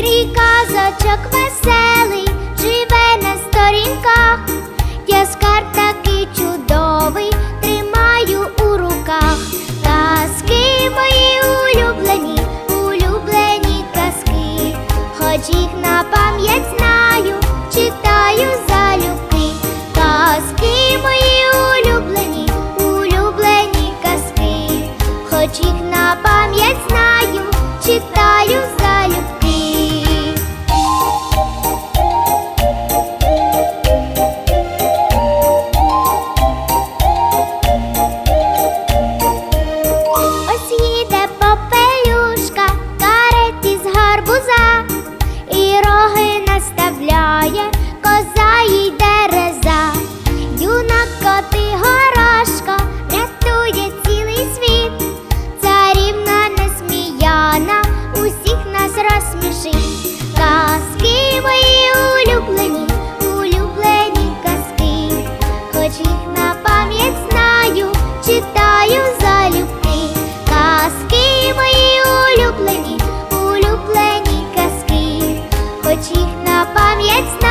Ріка зачок веселий, живе на сторінках, я з карта It's not.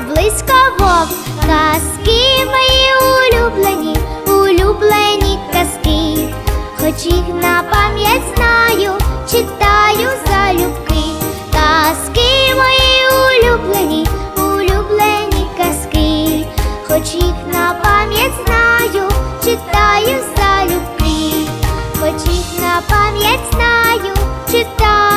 близько вов, казки мої улюблені, улюблені казки, хоч їх на пам'ять знаю, читаю залюбки, казки мої улюблені, улюблені казки, хоч їх на пам'ять знаю, читаю залюбки, хоч їх на пам'ять знаю, читаю.